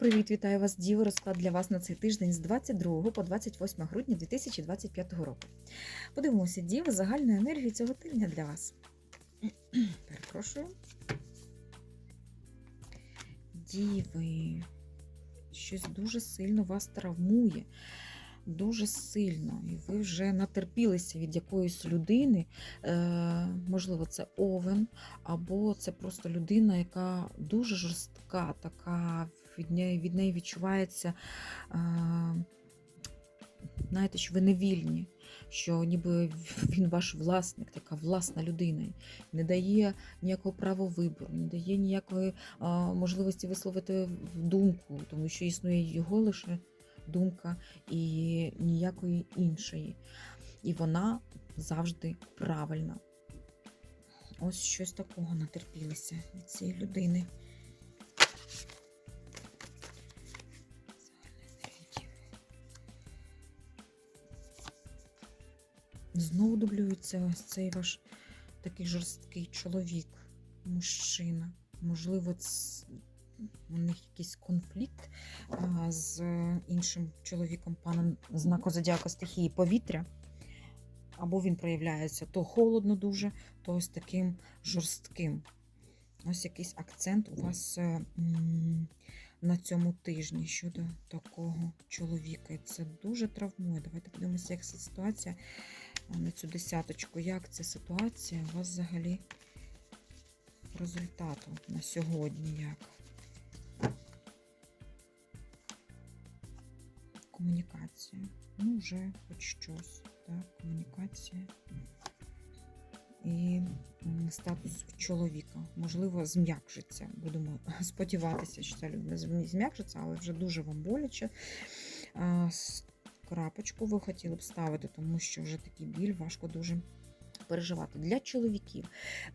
Привіт, вітаю вас, Діва. Розклад для вас на цей тиждень з 22 по 28 грудня 2025 року. Подивимося, Діва, загальну енергію цього тижня для вас. Перепрошую. Діви. Щось дуже сильно вас травмує. Дуже сильно. І ви вже натерпілися від якоїсь людини. Е, можливо, це овен, або це просто людина, яка дуже жорстка, така від неї, від неї відчувається, знаєте, що ви не вільні, що ніби він ваш власник, така власна людина, не дає ніякого права вибору, не дає ніякої можливості висловити думку, тому що існує його лише думка і ніякої іншої. І вона завжди правильна. Ось щось такого натерпілося від цієї людини. Знову дублюється цей ваш такий жорсткий чоловік, мужчина. Можливо, у них якийсь конфлікт з іншим чоловіком, паном знаку зодіака стихії повітря. Або він проявляється то холодно дуже, то ось таким жорстким. Ось якийсь акцент у вас е, на цьому тижні щодо такого чоловіка. Це дуже травмує. Давайте подивимося, як ситуація на цю десяточку. Як ця ситуація у вас взагалі результату на сьогодні? Як? Комунікація. Ну, вже хоч щось. Так, комунікація. І статус чоловіка. Можливо, зм'якшиться. Будемо сподіватися, що ця людина зм'якшиться, але вже дуже вам боляче. Крапочку ви хотіли б ставити, тому що вже такий біль важко дуже переживати. Для чоловіків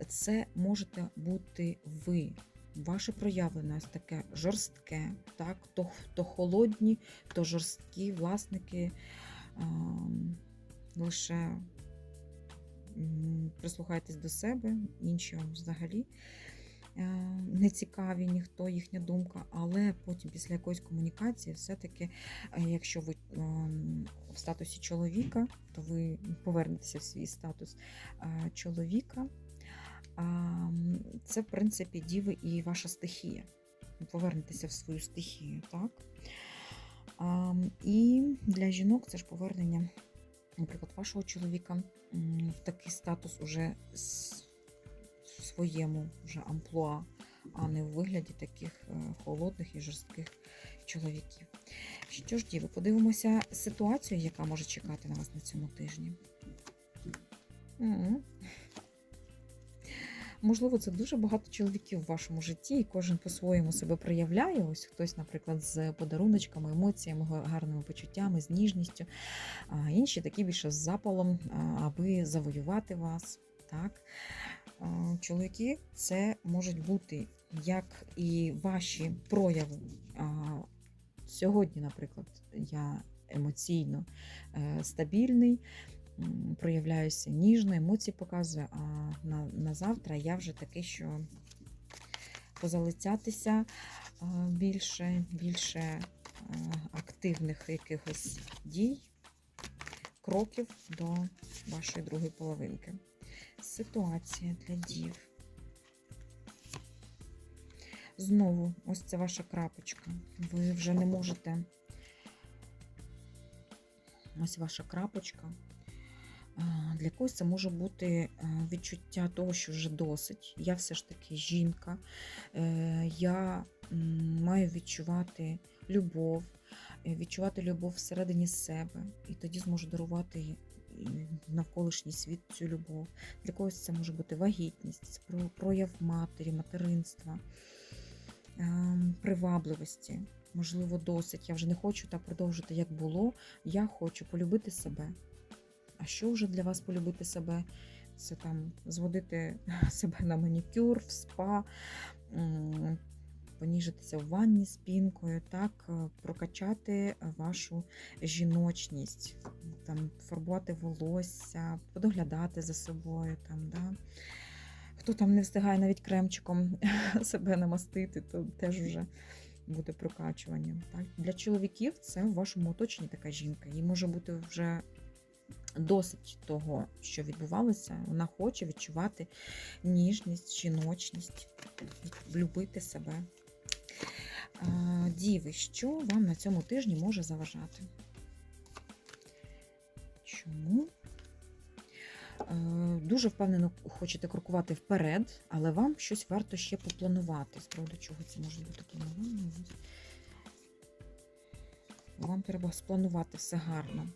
це можете бути ви. Ваше ось таке жорстке, так? То, то холодні, то жорсткі власники. ем, лише прислухайтесь до себе, вам взагалі е, не цікаві ніхто, їхня думка, але потім після якоїсь комунікації, все-таки, е, якщо ви ем, в статусі чоловіка, то ви повернетеся в свій статус е, чоловіка. Це, в принципі, діви і ваша стихія. Повернетеся в свою стихію, так? І для жінок це ж повернення, наприклад, вашого чоловіка в такий статус уже своєму вже амплуа, а не в вигляді таких е, холодних і жорстких чоловіків. Що ж, діви, подивимося ситуацію, яка може чекати на вас на цьому тижні. Можливо, це дуже багато чоловіків в вашому житті, і кожен по-своєму себе проявляє. Ось хтось, наприклад, з подаруночками, емоціями, гарними почуттями, з ніжністю, а інші такі більше з запалом, аби завоювати вас. Так? Чоловіки це можуть бути як і ваші прояви. Сьогодні, наприклад, я емоційно е, стабільний, проявляюся ніжно, емоції показую, а на, на завтра я вже такий, що позалицятися більше, більше активних якихось дій, кроків до вашої другої половинки. Ситуація для дів. Знову, ось це ваша крапочка. Ви вже не можете. Ось ваша крапочка. Для когось це може бути е, відчуття того, що вже досить. Я все ж таки жінка. Е, Я маю відчувати любов, е, відчувати любов всередині себе, і тоді зможу дарувати навколишній світ цю любов. Для когось це може бути вагітність, прояв матері, материнства, ем, привабливості. Можливо, досить. Я вже не хочу так продовжити, як було. Я хочу полюбити себе. А що вже для вас полюбити себе? Це там зводити себе на манікюр, в спа, поніжитися в ванні з пінкою, так, е, прокачати вашу жіночність, там, фарбувати волосся, подоглядати за собою. Там, да. Хто там не встигає навіть кремчиком себе намастити, то теж вже буде прокачування. Так? Для чоловіків це в вашому оточенні така жінка. Їй може бути вже досить того, що відбувалося. Вона хоче відчувати ніжність, жіночність, любити себе. Діви, що вам на цьому тижні може заважати? Чому? Е, Дуже впевнено хочете крокувати вперед, але вам щось варто ще попланувати. З приводу чого це може бути планування? Вам треба спланувати все гарно.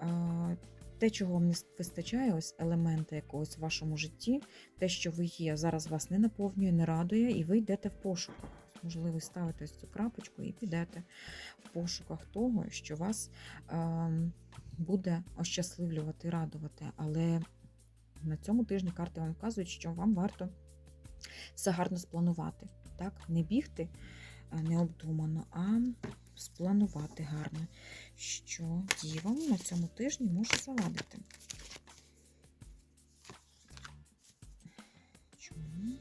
Е, Те, чого вам не вистачає, ось елементи якогось в вашому житті, те, що ви є, зараз вас не наповнює, не радує, і ви йдете в пошуках. Можливо, ви ставите ось цю крапочку і підете в пошуках того, що вас е, буде ощасливлювати, радувати. Але на цьому тижні карти вам вказують, що вам варто все гарно спланувати. Так? Не бігти е, необдумано, а спланувати гарно, що дівам на цьому тижні може завадити. Чому?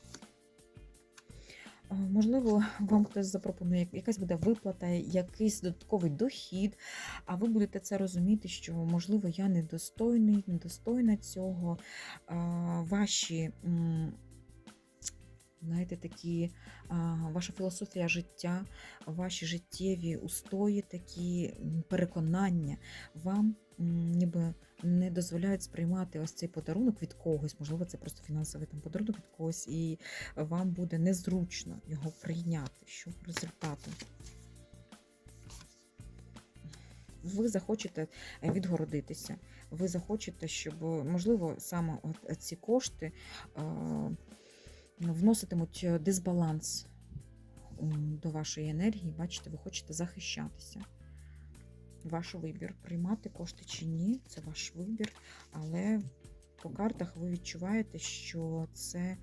Можливо, вам хтось запропонує, якась буде виплата, якийсь додатковий дохід, а ви будете це розуміти, що, можливо, я недостойний, недостойна цього. Ваші, знаєте, такі, ваша філософія життя, ваші життєві устої, такі переконання вам ніби не дозволяють сприймати ось цей подарунок від когось, можливо, це просто фінансовий там подарунок від когось, і вам буде незручно його прийняти. Що в результату? Ви захочете е, відгородитися, ви захочете, щоб, можливо, саме ці кошти е, вноситимуть дисбаланс до вашої енергії. Бачите, ви хочете захищатися. Ваш вибір, приймати кошти чи ні, це ваш вибір, але по картах ви відчуваєте, що це,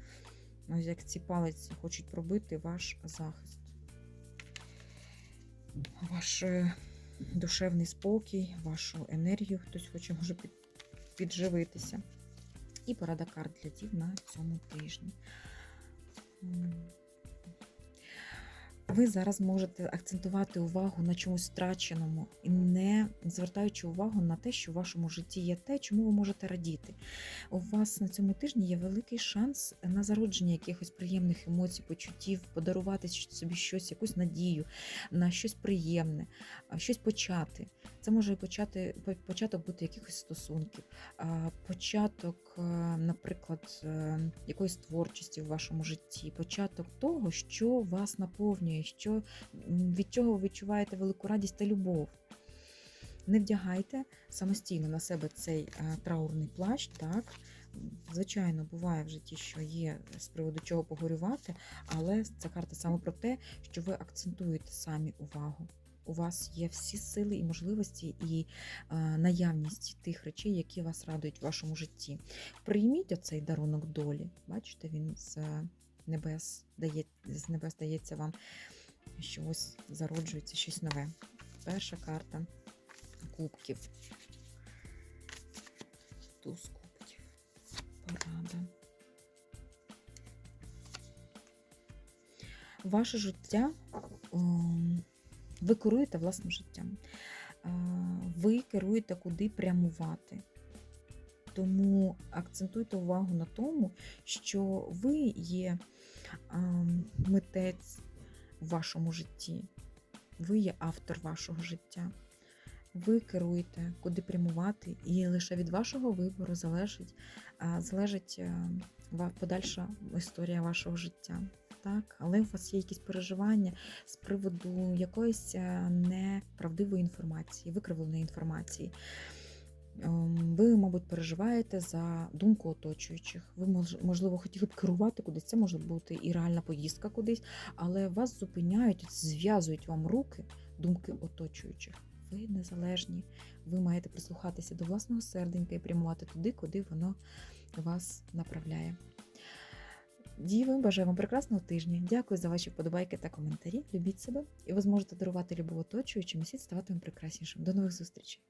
ось як ці палиці хочуть пробити ваш захист. Ваш е, душевний спокій, вашу енергію хтось хоче може підживитися. І порада карт для дів на цьому тижні. Ви зараз можете акцентувати увагу на чомусь втраченому не звертаючи увагу на те, що в вашому житті є те, чому ви можете радіти. У вас на цьому тижні є великий шанс на зародження якихось приємних емоцій, почуттів, подарувати собі щось, якусь надію на щось приємне, щось почати. Це може почати початок бути якихось стосунків, початок, е, наприклад, е, якоїсь творчості в вашому житті, початок того, що вас наповнює, що, від чого ви відчуваєте велику радість та любов. Не вдягайте самостійно на себе цей е, траурний плащ, так. Звичайно, буває в житті, що є з приводу чого погорювати, але ця карта саме про те, що ви акцентуєте самі увагу. У вас є всі сили і можливості, і е, наявність тих речей, які вас радують в вашому житті. Прийміть оцей дарунок долі. Бачите, він з небес дає, з небес дається вам, що ось зароджується щось нове. Перша карта кубків. Туз кубків. Порада. Ваше життя. Ви керуєте власним життям. Ви керуєте, куди прямувати. Тому акцентуйте увагу на тому, що ви є митець в вашому житті, ви є автор вашого життя. Ви керуєте, куди прямувати, і лише від вашого вибору залежить, залежить е, подальша історія вашого життя. Так, але у вас є якісь переживання з приводу якоїсь е, неправдивої інформації, викривленої інформації. Ем, Ви, мабуть, переживаєте за думку оточуючих. Ви, можливо, хотіли б керувати кудись. Це може бути і реальна поїздка кудись, але вас зупиняють, зв'язують вам руки думки оточуючих. Ви незалежні, ви маєте прислухатися до власного серденька і прямувати туди, куди воно вас направляє. Діви, бажаю вам прекрасного тижня. Дякую за ваші вподобайки та коментарі. Любіть себе, і ви зможете дарувати любов оточуючим, і ставати прекраснішим. До нових зустрічей!